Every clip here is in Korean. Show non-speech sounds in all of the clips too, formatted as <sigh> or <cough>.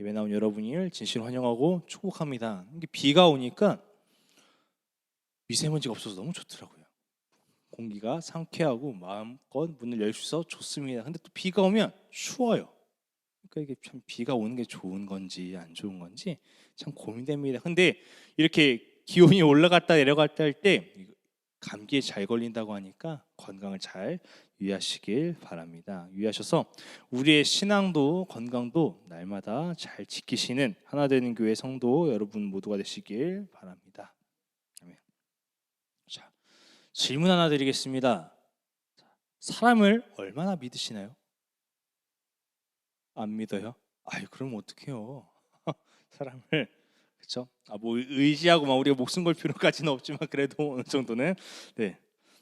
예배 나온 여러분을 진심 환영하고 축복합니다. 비가 오니까 미세먼지가 없어서 너무 좋더라고요. 공기가 상쾌하고 마음껏 문을 열 수 있어 좋습니다. 근데 또 비가 오면 추워요. 그러니까 이게 참 비가 오는 게 좋은 건지 안 좋은 건지 참 고민됩니다. 근데 이렇게 기온이 올라갔다 내려갔다 할 때 감기에 잘 걸린다고 하니까 건강을 잘 유의하시길 바랍니다. 유의하셔서 우리의 신앙도 건강도 날마다 잘 지키시는 하나 되는 교회 성도 여러분 모두가 되시길 바랍니다. 아멘. 자, 질문 하나 드리겠습니다. 사람을 얼마나 믿으시나요? 안 믿어요? 아유, 그럼 어떡해요? <laughs> 사람을 그렇죠? 아, 뭐 의지하고 막 우리가 목숨 걸 필요까지는 없지만 그래도 어느 정도는 네.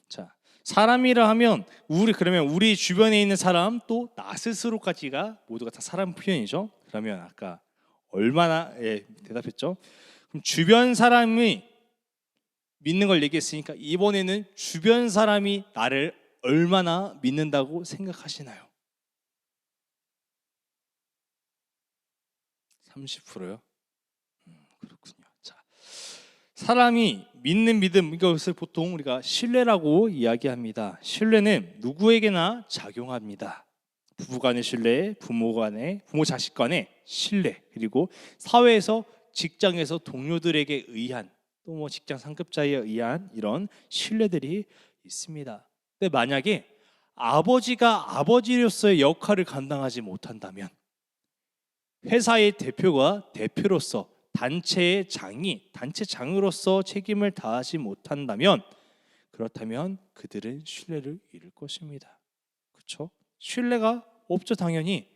자, 사람이라 하면 우리 그러면 우리 주변에 있는 사람 또 나 스스로까지가 모두가 다 사람 표현이죠. 그러면 아까 얼마나 예, 대답했죠? 그럼 주변 사람이 믿는 걸 얘기했으니까 이번에는 주변 사람이 나를 얼마나 믿는다고 생각하시나요? 30%요? 음, 그렇군요. 자, 사람이 믿는 믿음 이것을 보통 우리가 신뢰라고 이야기합니다. 신뢰는 누구에게나 작용합니다. 부부간의 신뢰, 부모간의 부모 자식 간의 신뢰, 그리고 사회에서 직장에서 동료들에게 의한 또 뭐 직장 상급자에 의한 이런 신뢰들이 있습니다. 근데 만약에 아버지가 아버지로서의 역할을 감당하지 못한다면 회사의 대표가 대표로서 단체의 장이 단체 장으로서 책임을 다하지 못한다면 그렇다면 그들은 신뢰를 잃을 것입니다. 그렇죠? 신뢰가 없죠 당연히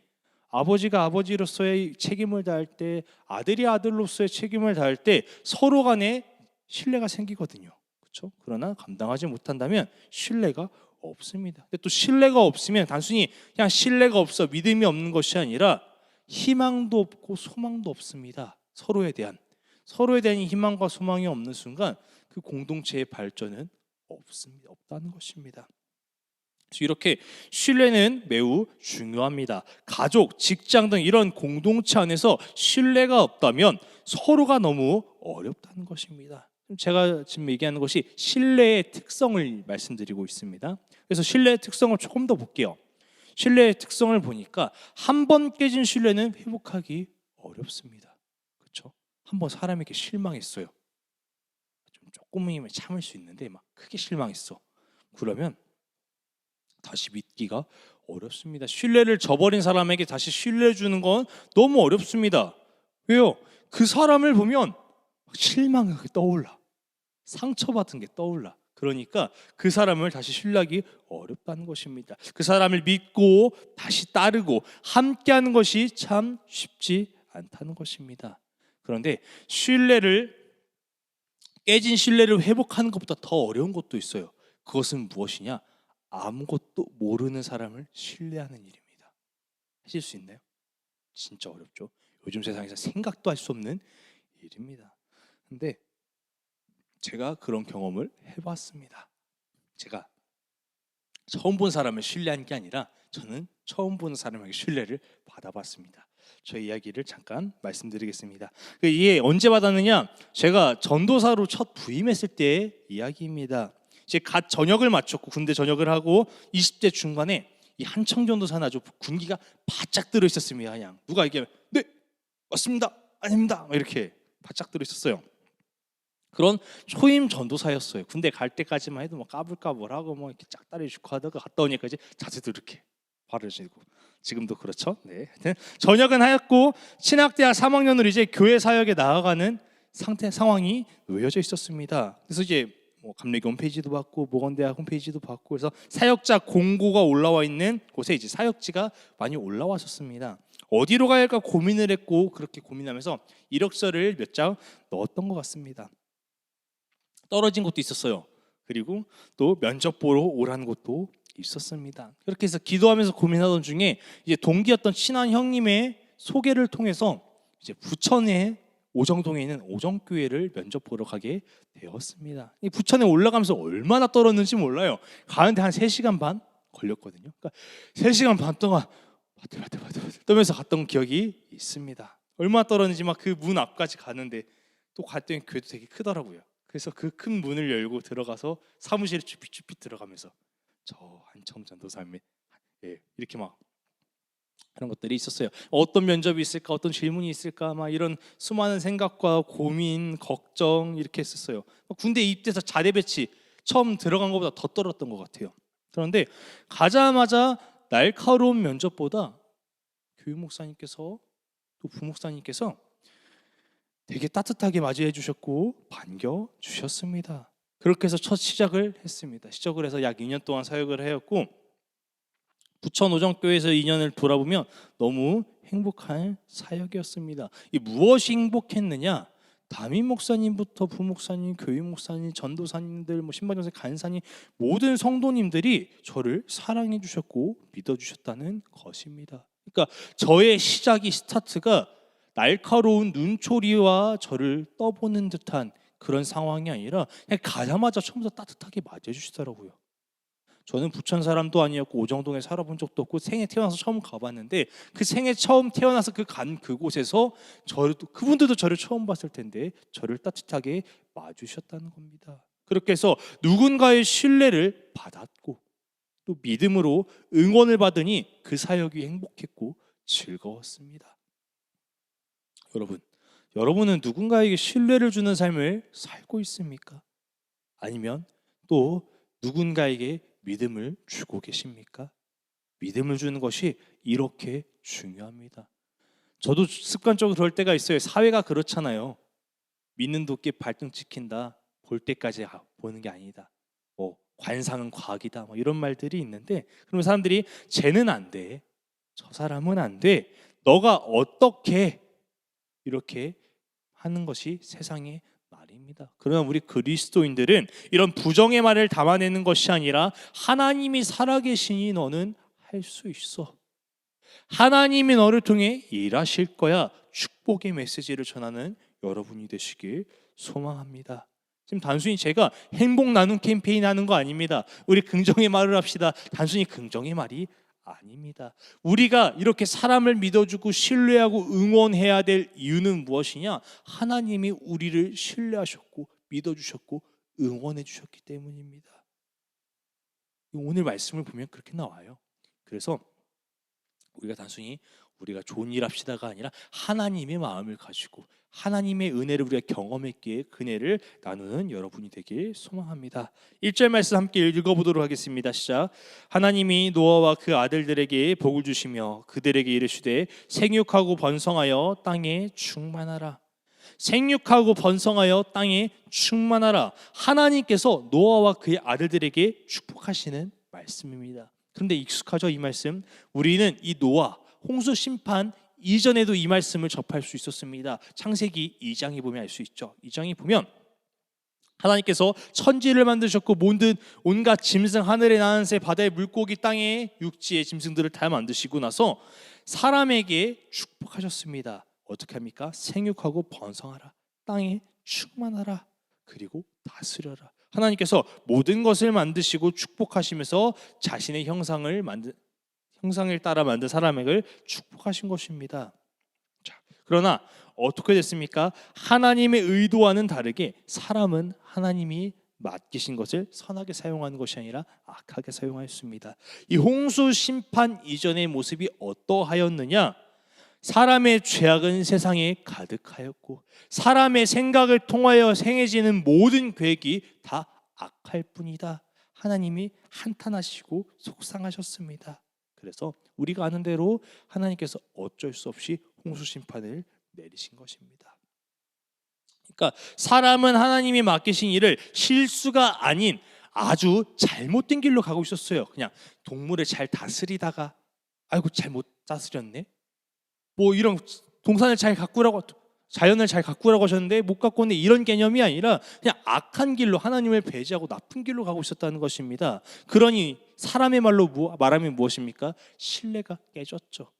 아버지가 아버지로서의 책임을 다할 때 아들이 아들로서의 책임을 다할 때 서로 간에 신뢰가 생기거든요. 그렇죠? 그러나 감당하지 못한다면 신뢰가 없습니다. 근데 또 신뢰가 없으면 단순히 그냥 신뢰가 없어 믿음이 없는 것이 아니라 희망도 없고 소망도 없습니다. 서로에 대한 서로에 대한 희망과 소망이 없는 순간 그 공동체의 발전은 없습니다. 없다는 것입니다. 그래서 이렇게 신뢰는 매우 중요합니다. 가족, 직장 등 이런 공동체 안에서 신뢰가 없다면 서로가 너무 어렵다는 것입니다. 제가 지금 얘기하는 것이 신뢰의 특성을 말씀드리고 있습니다. 그래서 신뢰의 특성을 조금 더 볼게요. 신뢰의 특성을 보니까 한 번 깨진 신뢰는 회복하기 어렵습니다. 그렇죠? 한번 사람에게 실망했어요. 좀 조금이면 참을 수 있는데 막 크게 실망했어. 그러면 다시 믿기가 어렵습니다. 신뢰를 저버린 사람에게 다시 신뢰 주는 건 너무 어렵습니다. 왜요? 그 사람을 보면 실망이 떠올라. 상처받은 게 떠올라. 그러니까 그 사람을 다시 신뢰하기 어렵다는 것입니다. 그 사람을 믿고 다시 따르고 함께하는 것이 참 쉽지 않다는 것입니다. 그런데 신뢰를 깨진 신뢰를 회복하는 것보다 더 어려운 것도 있어요. 그것은 무엇이냐? 아무것도 모르는 사람을 신뢰하는 일입니다. 하실 수 있나요? 진짜 어렵죠. 요즘 세상에서 생각도 할 수 없는 일입니다. 근데 제가 그런 경험을 해봤습니다. 제가 처음 본 사람을 신뢰한 게 아니라 저는 처음 보는 사람에게 신뢰를 받아봤습니다. 저 이야기를 잠깐 말씀드리겠습니다. 그 이게 언제 받았느냐? 제가 전도사로 첫 부임했을 때의 이야기입니다. 이제 갓 전역을 마쳤고 군대 전역을 하고 20대 중반에 이 한청 전도사는 아주 군기가 바짝 들어 있었습니다. 그냥 누가 얘기하면 네 맞습니다 아닙니다 이렇게 바짝 들어 있었어요. 그런 초임 전도사였어요. 군대 갈 때까지만 해도 뭐 까불까불하고 뭐 이렇게 짝다리 줍고 하다가 갔다 오니까 이제 자세도 이렇게 바르지고 지금도 그렇죠. 네. 하여튼 전역은 하였고 신학대학 3학년으로 이제 교회 사역에 나아가는 상태 상황이 놓여져 있었습니다. 그래서 이제 뭐 감리교 홈페이지도 봤고 모건대학 홈페이지도 봤고 그래서 사역자 공고가 올라와 있는 곳에 이제 사역지가 많이 올라왔었습니다. 어디로 할까 고민을 했고 그렇게 고민하면서 이력서를 몇 장 넣었던 것 같습니다. 떨어진 곳도 있었어요. 그리고 또 면접 보러 오라는 곳도 있었습니다. 그렇게 해서 기도하면서 고민하던 중에 이제 동기였던 친한 형님의 소개를 통해서 이제 부천에 오정동에 있는 오정교회를 면접 보러 가게 되었습니다. 이 부천에 올라가면서 얼마나 떨었는지 몰라요. 가는데 한 3시간 반 걸렸거든요. 그러니까 3시간 반 동안 바들 바들 바들바들 떠면서 갔던 기억이 있습니다. 얼마나 떨었는지 막 그 문 앞까지 가는데 또 갔더니 교회도 되게 크더라고요. 그래서 그 큰 문을 열고 들어가서 사무실에 쭈삣쭈삣 들어가면서 저 한참 전도사님 예, 이렇게 막 그런 것들이 있었어요. 어떤 면접이 있을까, 어떤 질문이 있을까, 막 이런 수많은 생각과 고민, 걱정 이렇게 했었어요. 군대 입대해서 자대 배치 처음 들어간 것보다 더 떨었던 것 같아요. 그런데 가자마자 날카로운 면접보다 교육 목사님께서 또 부목사님께서 되게 따뜻하게 맞이해 주셨고 반겨 주셨습니다. 그렇게 해서 첫 시작을 했습니다. 시작을 해서 약 2년 동안 사역을 하였고 부천 오정교회에서 2년을 돌아보면 너무 행복한 사역이었습니다. 이 무엇이 행복했느냐? 담임 목사님부터 부목사님, 교육 목사님, 전도사님들, 뭐 신방전사, 간사님 모든 성도님들이 저를 사랑해 주셨고 믿어 주셨다는 것입니다. 그러니까 저의 시작이 스타트가 날카로운 눈초리와 저를 떠보는 듯한 그런 상황이 아니라 그냥 가자마자 처음부터 따뜻하게 맞이해 주시더라고요. 저는 부천 사람도 아니었고 오정동에 살아본 적도 없고 생에 태어나서 처음 가봤는데 그 생에 처음 태어나서 그 간 그곳에서 또 그분들도 저를 처음 봤을 텐데 저를 따뜻하게 맞으셨다는 겁니다. 그렇게 해서 누군가의 신뢰를 받았고 또 믿음으로 응원을 받으니 그 사역이 행복했고 즐거웠습니다. 여러분, 여러분은 누군가에게 신뢰를 주는 삶을 살고 있습니까? 아니면 또 누군가에게 믿음을 주고 계십니까? 믿음을 주는 것이 이렇게 중요합니다. 저도 습관적으로 그럴 때가 있어요. 사회가 그렇잖아요. 믿는 도끼 발등 찍힌다. 볼 때까지 아, 보는 게 아니다. 뭐 관상은 과학이다. 뭐 이런 말들이 있는데 그러면 사람들이 쟤는 안 돼. 저 사람은 안 돼. 너가 어떻게 이렇게 하는 것이 세상의 말입니다. 그러나 우리 그리스도인들은 이런 부정의 말을 담아내는 것이 아니라 하나님이 살아계시니 너는 할 수 있어. 하나님이 너를 통해 일하실 거야. 축복의 메시지를 전하는 여러분이 되시길 소망합니다. 지금 단순히 제가 행복 나눔 캠페인 하는 거 아닙니다. 우리 긍정의 말을 합시다. 단순히 긍정의 말이 아닙니다. 우리가 이렇게 사람을 믿어주고 신뢰하고 응원해야 될 이유는 무엇이냐? 하나님이 우리를 신뢰하셨고 믿어주셨고 응원해 주셨기 때문입니다. 오늘 말씀을 보면 그렇게 나와요. 그래서 우리가 단순히 우리가 좋은 일 합시다가 아니라 하나님의 마음을 가지고 하나님의 은혜를 우리가 경험했기에 그네를 나누는 여러분이 되길 소망합니다. 1절 말씀 함께 읽어보도록 하겠습니다. 시작. 하나님이 노아와 그 아들들에게 복을 주시며 그들에게 이르시되 생육하고 번성하여 땅에 충만하라. 생육하고 번성하여 땅에 충만하라. 하나님께서 노아와 그의 아들들에게 축복하시는 말씀입니다. 그런데 익숙하죠 이 말씀? 우리는 이 노아 홍수 심판 이전에도 이 말씀을 접할 수 있었습니다. 창세기 2장에 보면 알 수 있죠. 2장에 보면 하나님께서 천지를 만드셨고 모든 온갖 짐승 하늘에 나는 새 바다의 물고기 땅의 육지의 짐승들을 다 만드시고 나서 사람에게 축복하셨습니다. 어떻게 합니까? 생육하고 번성하라. 땅에 충만하라. 그리고 다스려라. 하나님께서 모든 것을 만드시고 축복하시면서 자신의 형상을 만든 형상을 따라 만든 사람에게 축복하신 것입니다. 자, 그러나 어떻게 됐습니까? 하나님의 의도와는 다르게 사람은 하나님이 맡기신 것을 선하게 사용하는 것이 아니라 악하게 사용하였습니다. 이 홍수 심판 이전의 모습이 어떠하였느냐? 사람의 죄악은 세상에 가득하였고 사람의 생각을 통하여 생해지는 모든 계획이 다 악할 뿐이다. 하나님이 한탄하시고 속상하셨습니다. 그래서 우리가 아는 대로 하나님께서 어쩔 수 없이 홍수 심판을 내리신 것입니다. 그러니까 사람은 하나님이 맡기신 일을 실수가 아닌 아주 잘못된 길로 가고 있었어요. 그냥 동물을 잘 다스리다가 아이고 잘못 다스렸네. 뭐 이런 동산을 잘 가꾸라고 자연을 잘 가꾸라고 하셨는데 못 가꾸는 이런 개념이 아니라 그냥 악한 길로 하나님을 배제하고 나쁜 길로 가고 있었다는 것입니다. 그러니 사람의 말로 말하면 무엇입니까? 신뢰가 깨졌죠.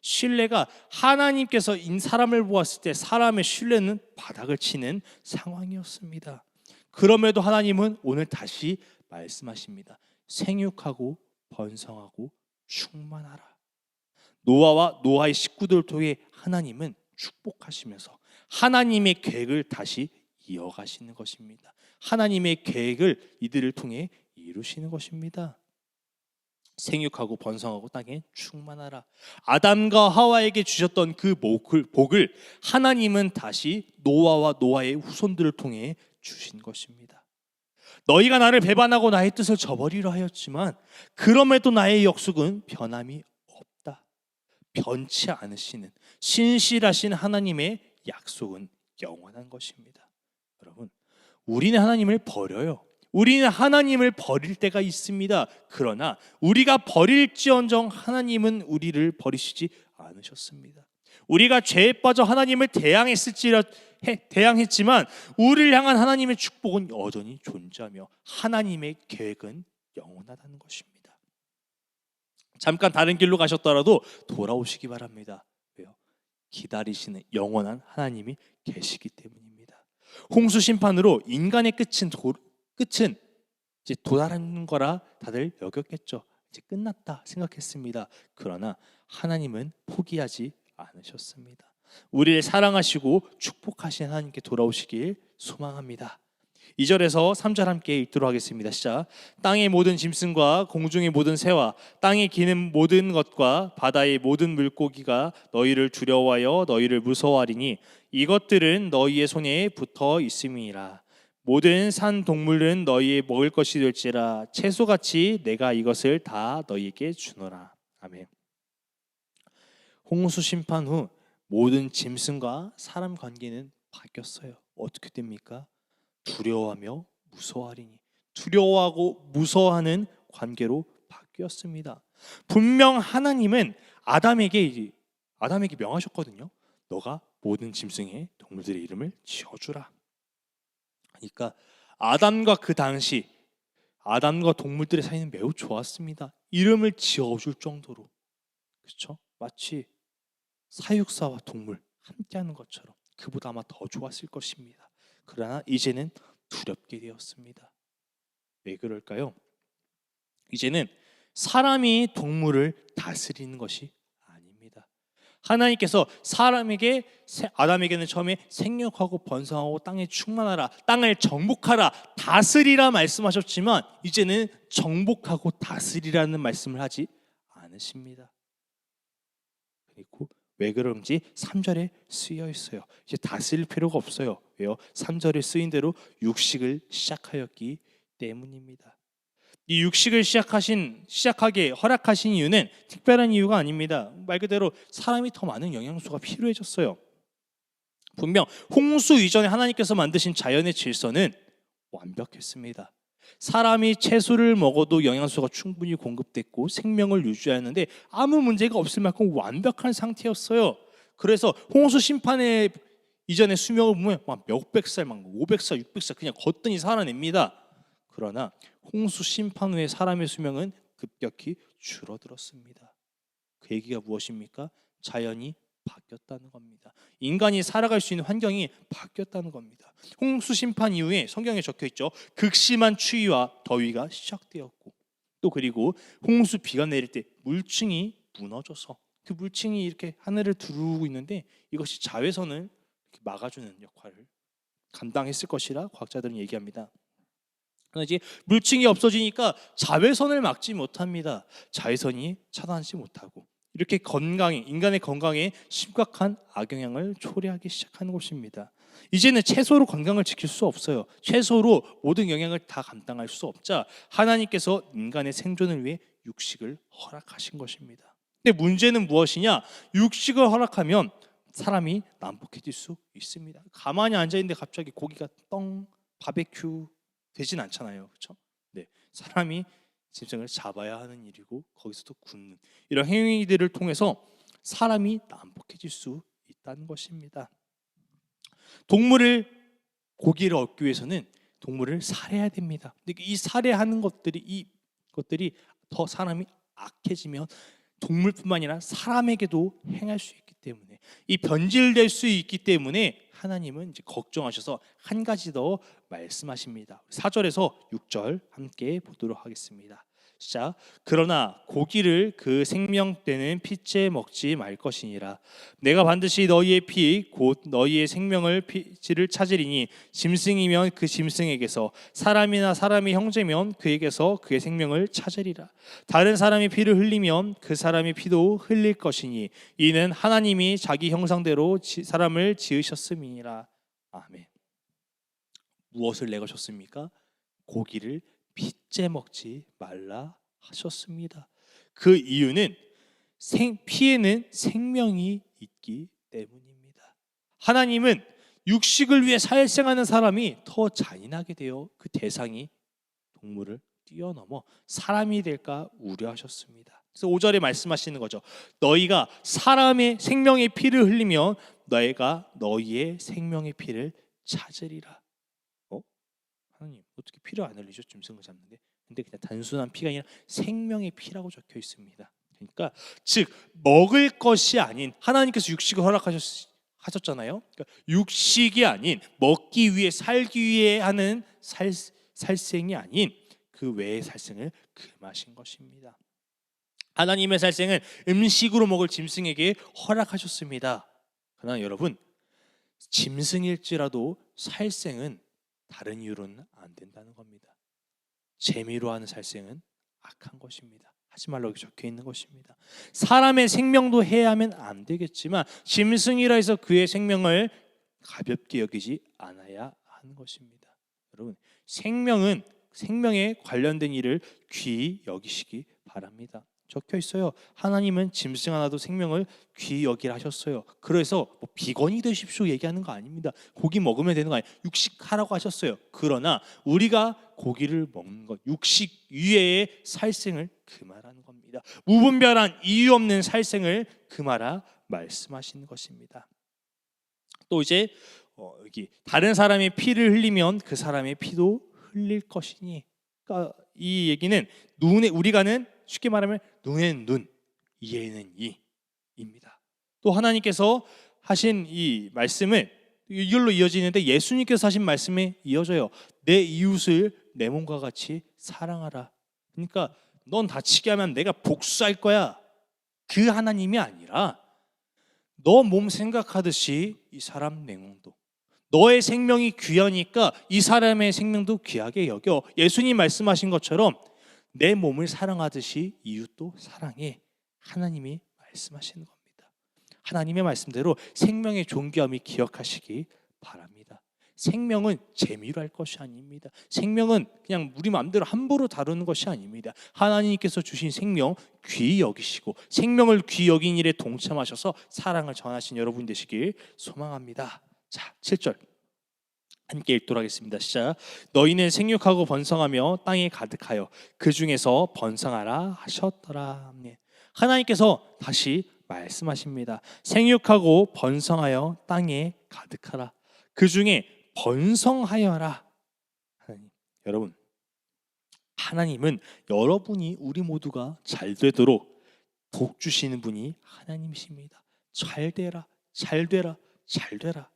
신뢰가 하나님께서 인 사람을 보았을 때 사람의 신뢰는 바닥을 치는 상황이었습니다. 그럼에도 하나님은 오늘 다시 말씀하십니다. 생육하고 번성하고 충만하라. 노아와 노아의 식구들을 통해 하나님은 축복하시면서 하나님의 계획을 다시 이어가시는 것입니다. 하나님의 계획을 이들을 통해 이루시는 것입니다. 생육하고 번성하고 땅에 충만하라. 아담과 하와에게 주셨던 그 복을, 하나님은 다시 노아와 노아의 후손들을 통해 주신 것입니다. 너희가 나를 배반하고 나의 뜻을 저버리려 하였지만 그럼에도 나의 역속은 변함이. 변치 않으시는 신실하신 하나님의 약속은 영원한 것입니다. 여러분, 우리는 하나님을 버려요. 우리는 하나님을 버릴 때가 있습니다. 그러나 우리가 버릴지언정 하나님은 우리를 버리시지 않으셨습니다. 우리가 죄에 빠져 하나님을 대항했을지라 해- 대항했지만 우리를 향한 하나님의 축복은 여전히 존재하며 하나님의 계획은 영원하다는 것입니다. 잠깐 다른 길로 가셨더라도 돌아오시기 바랍니다. 왜요? 기다리시는 영원한 하나님이 계시기 때문입니다. 홍수 심판으로 인간의 끝은 도, 끝은 이제 도달하는 거라 다들 여겼겠죠. 이제 끝났다 생각했습니다. 그러나 하나님은 포기하지 않으셨습니다. 우리를 사랑하시고 축복하신 하나님께 돌아오시길 소망합니다. 2절에서 3절 함께 읽도록 하겠습니다. 시작. 땅의 모든 짐승과 공중의 모든 새와 땅에 기는 모든 것과 바다의 모든 물고기가 너희를 두려워하여 너희를 무서워하리니 이것들은 너희의 손에 붙어 있음이니라. 모든 산 동물은 너희의 먹을 것이 될지라 채소같이 내가 이것을 다 너희에게 주노라. 아멘. 홍수 심판 후 모든 짐승과 사람 관계는 바뀌었어요. 어떻게 됩니까? 두려워하며 무서워하리니 두려워하고 무서워하는 관계로 바뀌었습니다. 분명 하나님은 아담에게 아담에게 명하셨거든요. 너가 모든 짐승의 동물들의 이름을 지어주라. 그러니까 아담과 그 당시 아담과 동물들의 사이는 매우 좋았습니다. 이름을 지어줄 정도로 그렇죠? 마치 사육사와 동물 함께하는 것처럼 그보다 아마 더 좋았을 것입니다. 그러나 이제는 두렵게 되었습니다. 왜 그럴까요? 이제는 사람이 동물을 다스리는 것이 아닙니다. 하나님께서 사람에게 세- 아담에게는 처음에 생육하고 번성하고 땅에 충만하라, 땅을 정복하라, 다스리라 말씀하셨지만 이제는 정복하고 다스리라는 말씀을 하지 않으십니다. 그리고 왜 그런지 3절에 쓰여 있어요. 이제 다스릴 필요가 없어요. 왜요? 3절에 쓰인 대로 육식을 시작하였기 때문입니다. 이 육식을 시작하신 시작하게 허락하신 이유는 특별한 이유가 아닙니다. 말 그대로 사람이 더 많은 영양소가 필요해졌어요. 분명 홍수 이전에 하나님께서 만드신 자연의 질서는 완벽했습니다. 사람이 채소를 먹어도 영양소가 충분히 공급됐고 생명을 유지하는데 아무 문제가 없을 만큼 완벽한 상태였어요. 그래서 홍수 심판의 이전의 수명을 보면 막 몇백 살, 막 500살, 600살 그냥 걷더니 살아냅니다. 그러나 홍수 심판 후에 사람의 수명은 급격히 줄어들었습니다. 그 얘기가 무엇입니까? 자연이 바뀌었다는 겁니다. 인간이 살아갈 수 있는 환경이 바뀌었다는 겁니다. 홍수 심판 이후에 성경에 적혀 있죠. 극심한 추위와 더위가 시작되었고 또 그리고 홍수 비가 내릴 때 물층이 무너져서 그 물층이 이렇게 하늘을 두르고 있는데 이것이 자외선을 막아주는 역할을 감당했을 것이라 과학자들은 얘기합니다. 그러나 이제 물층이 없어지니까 자외선을 막지 못합니다. 자외선이 차단하지 못하고 이렇게 건강에 인간의 건강에 심각한 악영향을 초래하기 시작하는 것입니다. 이제는 채소로 건강을 지킬 수 없어요. 채소로 모든 영향을 다 감당할 수 없자 하나님께서 인간의 생존을 위해 육식을 허락하신 것입니다. 근데 문제는 무엇이냐? 육식을 허락하면 사람이 난폭해질 수 있습니다. 가만히 앉아 있는데 갑자기 고기가 떵 바베큐 되진 않잖아요. 그렇죠? 네. 사람이 짐승을 잡아야 하는 일이고 거기서도 굽는 이런 행위들을 통해서 사람이 난폭해질 수 있다는 것입니다. 동물을 고기를 얻기 위해서는 동물을 살해해야 됩니다. 근데 이 살해하는 것들이 이 것들이 더 사람이 악해지면 동물뿐만 아니라 사람에게도 행할 수 때문에 이 변질될 수 있기 때문에 하나님은 이제 걱정하셔서 한 가지 더 말씀하십니다. 4절에서 6절 함께 보도록 하겠습니다. 자, 그러나 고기를 그 생명되는 피째 먹지 말 것이니라. 내가 반드시 너희의 피 곧 너희의 생명을 피지를 찾으리니 짐승이면 그 짐승에게서 사람이나 사람이 형제면 그에게서 그의 생명을 찾으리라. 다른 사람이 피를 흘리면 그 사람의 피도 흘릴 것이니 이는 하나님이 자기 형상대로 지- 사람을 지으셨음이니라. 아멘. 무엇을 내거셨습니까? 고기를 피째 먹지 말라 하셨습니다. 그 이유는 생, 피에는 생명이 있기 때문입니다. 하나님은 육식을 위해 살생하는 사람이 더 잔인하게 되어 그 대상이 동물을 뛰어넘어 사람이 될까 우려하셨습니다. 그래서 5절에 말씀하시는 거죠. 너희가 사람의 생명의 피를 흘리면 너희가 너희의 생명의 피를 찾으리라. 어? 하나님 어떻게 피를 안 흘리죠? 짐승을 잡는데. 근데 그냥 단순한 피가 아니라 생명의 피라고 적혀 있습니다. 그러니까 즉 먹을 것이 아닌 하나님께서 육식을 허락하셨 하셨잖아요. 그러니까 육식이 아닌 먹기 위해 살기 위해 하는 살 살생이 아닌 그 외의 살생을 금하신 것입니다. 하나님의 살생은 음식으로 먹을 짐승에게 허락하셨습니다. 그러나 여러분 짐승일지라도 살생은 다른 이유로는 안 된다는 겁니다. 재미로 하는 살생은 악한 것입니다. 하지 말라고 적혀 있는 것입니다. 사람의 생명도 해야면 안 되겠지만 짐승이라 해서 그의 생명을 가볍게 여기지 않아야 하는 것입니다. 여러분 생명은 생명에 관련된 일을 귀히 여기시기 바랍니다. 적혀 있어요. 하나님은 짐승 하나도 생명을 귀히 여기라 하셨어요. 그래서 뭐 비건이 되십시오 얘기하는 거 아닙니다. 고기 먹으면 되는 거 아니에요. 육식하라고 하셨어요. 그러나 우리가 고기를 먹는 것, 육식 위에의 살생을 금하라는 겁니다. 무분별한 이유 없는 살생을 금하라 말씀하시는 것입니다. 또 이제 어, 여기 다른 사람의 피를 흘리면 그 사람의 피도 흘릴 것이니. 그러니까 이 얘기는 눈에 우리가는 쉽게 말하면 눈에는 눈, 이에는 이입니다. 또 하나님께서 하신 이 말씀은 이걸로 이어지는데 예수님께서 하신 말씀에 이어져요. 내 이웃을 내 몸과 같이 사랑하라. 그러니까 넌 다치게 하면 내가 복수할 거야. 그 하나님이 아니라 너 몸 생각하듯이 이 사람 내 몸도 너의 생명이 귀하니까 이 사람의 생명도 귀하게 여겨. 예수님 말씀하신 것처럼 내 몸을 사랑하듯이 이웃도 사랑해. 하나님이 말씀하시는 겁니다. 하나님의 말씀대로 생명의 존귀함이 기억하시기 바랍니다. 생명은 재미로 할 것이 아닙니다. 생명은 그냥 우리 마음대로 함부로 다루는 것이 아닙니다. 하나님께서 주신 생명 귀히 여기시고 생명을 귀히 여긴 일에 동참하셔서 사랑을 전하신 여러분 되시길 소망합니다. 자, 7절. 함께 읽도록 하겠습니다. 시작. 너희는 생육하고 번성하며 땅에 가득하여 그 중에서 번성하라 하셨더라. 네. 하나님께서 다시 말씀하십니다. 생육하고 번성하여 땅에 가득하라. 그 중에 번성하여라. 하나님, 여러분, 하나님은 여러분이 우리 모두가 잘 되도록 복 주시는 분이 하나님이십니다. 잘 되라, 잘 되라, 잘 되라.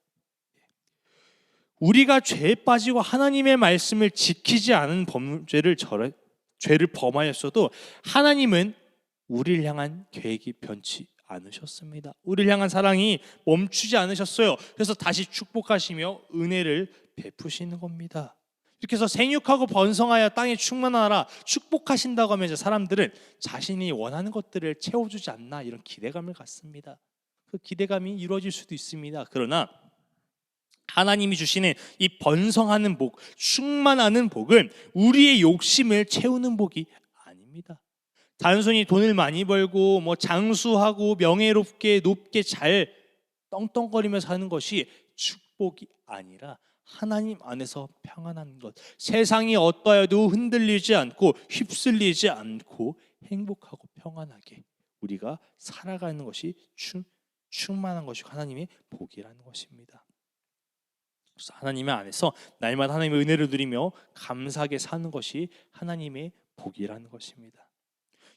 우리가 죄에 빠지고 하나님의 말씀을 지키지 않은 범죄를 저래, 죄를 범하였어도 하나님은 우리를 향한 계획이 변치 않으셨습니다. 우리를 향한 사랑이 멈추지 않으셨어요. 그래서 다시 축복하시며 은혜를 베푸시는 겁니다. 이렇게 해서 생육하고 번성하여 땅에 충만하라 축복하신다고 하면 이제 사람들은 자신이 원하는 것들을 채워주지 않나 이런 기대감을 갖습니다. 그 기대감이 이루어질 수도 있습니다. 그러나 하나님이 주시는 이 번성하는 복, 충만하는 복은 우리의 욕심을 채우는 복이 아닙니다. 단순히 돈을 많이 벌고 뭐 장수하고 명예롭게 높게 잘 떵떵거리며 사는 것이 축복이 아니라 하나님 안에서 평안한 것. 세상이 어떠해도 흔들리지 않고 휩쓸리지 않고 행복하고 평안하게 우리가 살아가는 것이 충, 충만한 것이 하나님의 복이라는 것입니다. 하나님의 안에서 날마다 하나님의 은혜를 누리며 감사하게 사는 것이 하나님의 복이라는 것입니다.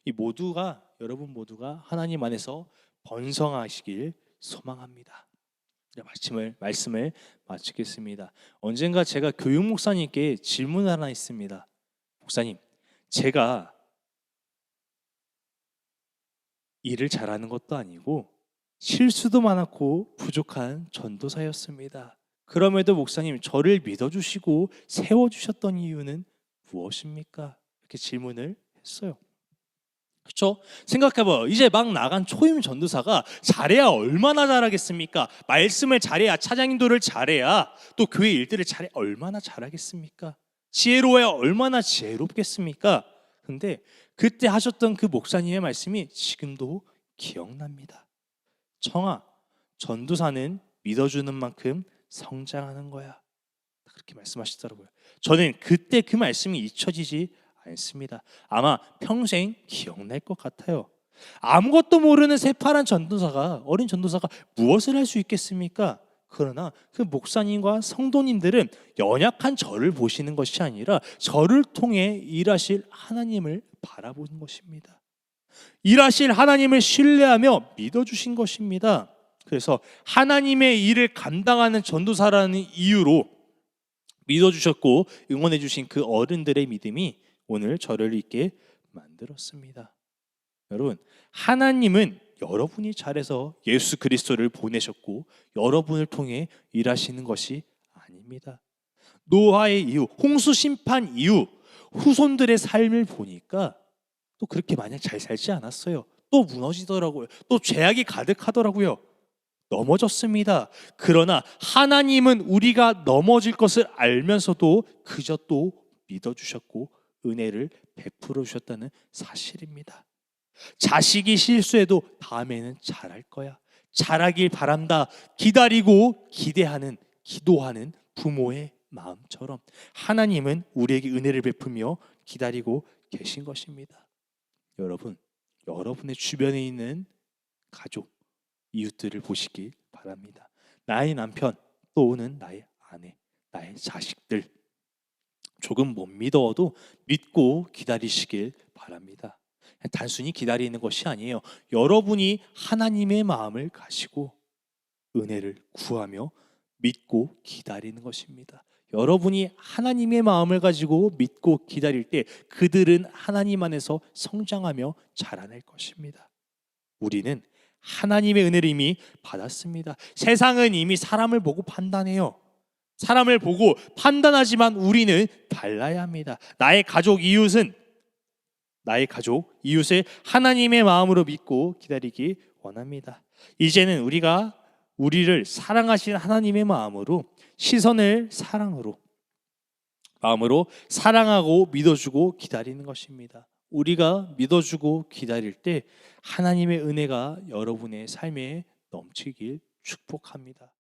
이 모두가 여러분 모두가 하나님 안에서 번성하시길 소망합니다. 말씀을 말씀을 마치겠습니다. 언젠가 제가 교육 목사님께 질문 하나 있습니다. 목사님, 제가 일을 잘하는 것도 아니고 실수도 많았고 부족한 전도사였습니다. 그럼에도 목사님 저를 믿어주시고 세워주셨던 이유는 무엇입니까? 이렇게 질문을 했어요. 그렇죠? 생각해봐요. 이제 막 나간 초임 전도사가 잘해야 얼마나 잘하겠습니까? 말씀을 잘해야 차장인도를 잘해야 또 교회 일들을 잘해 얼마나 잘하겠습니까? 지혜로워야 얼마나 지혜롭겠습니까? 근데 그때 하셨던 그 목사님의 말씀이 지금도 기억납니다. 청아, 전도사는 믿어주는 만큼 성장하는 거야. 그렇게 말씀하시더라고요. 저는 그때 그 말씀이 잊혀지지 않습니다. 아마 평생 기억날 것 같아요. 아무것도 모르는 새파란 전도사가 어린 전도사가 무엇을 할 수 있겠습니까? 그러나 그 목사님과 성도님들은 연약한 저를 보시는 것이 아니라 저를 통해 일하실 하나님을 바라보는 것입니다. 일하실 하나님을 신뢰하며 믿어주신 것입니다. 그래서 하나님의 일을 감당하는 전도사라는 이유로 믿어주셨고 응원해주신 그 어른들의 믿음이 오늘 저를 있게 만들었습니다. 여러분, 하나님은 여러분이 잘해서 예수 그리스도를 보내셨고 여러분을 통해 일하시는 것이 아닙니다. 노아의 이후, 홍수 심판 이후 후손들의 삶을 보니까 또 그렇게 마냥 잘 살지 않았어요. 또 무너지더라고요. 또 죄악이 가득하더라고요. 넘어졌습니다. 그러나 하나님은 우리가 넘어질 것을 알면서도 그저 또 믿어주셨고 은혜를 베풀어 주셨다는 사실입니다. 자식이 실수해도 다음에는 잘할 거야. 잘하길 바란다. 기다리고 기대하는, 기도하는 부모의 마음처럼 하나님은 우리에게 은혜를 베풀며 기다리고 계신 것입니다. 여러분, 여러분의 주변에 있는 가족, 이웃들을 보시길 바랍니다. 나의 남편, 또는 나의 아내, 나의 자식들 조금 못 믿어도 믿고 기다리시길 바랍니다. 단순히 기다리는 것이 아니에요. 여러분이 하나님의 마음을 가시고 은혜를 구하며 믿고 기다리는 것입니다. 여러분이 하나님의 마음을 가지고 믿고 기다릴 때 그들은 하나님 안에서 성장하며 자라날 것입니다. 우리는 하나님의 은혜를 이미 받았습니다. 세상은 이미 사람을 보고 판단해요. 사람을 보고 판단하지만 우리는 달라야 합니다. 나의 가족 이웃은 나의 가족 이웃을 하나님의 마음으로 믿고 기다리기 원합니다. 이제는 우리가 우리를 사랑하신 하나님의 마음으로 시선을 사랑으로 마음으로 사랑하고 믿어주고 기다리는 것입니다. 우리가 믿어주고 기다릴 때 하나님의 은혜가 여러분의 삶에 넘치길 축복합니다.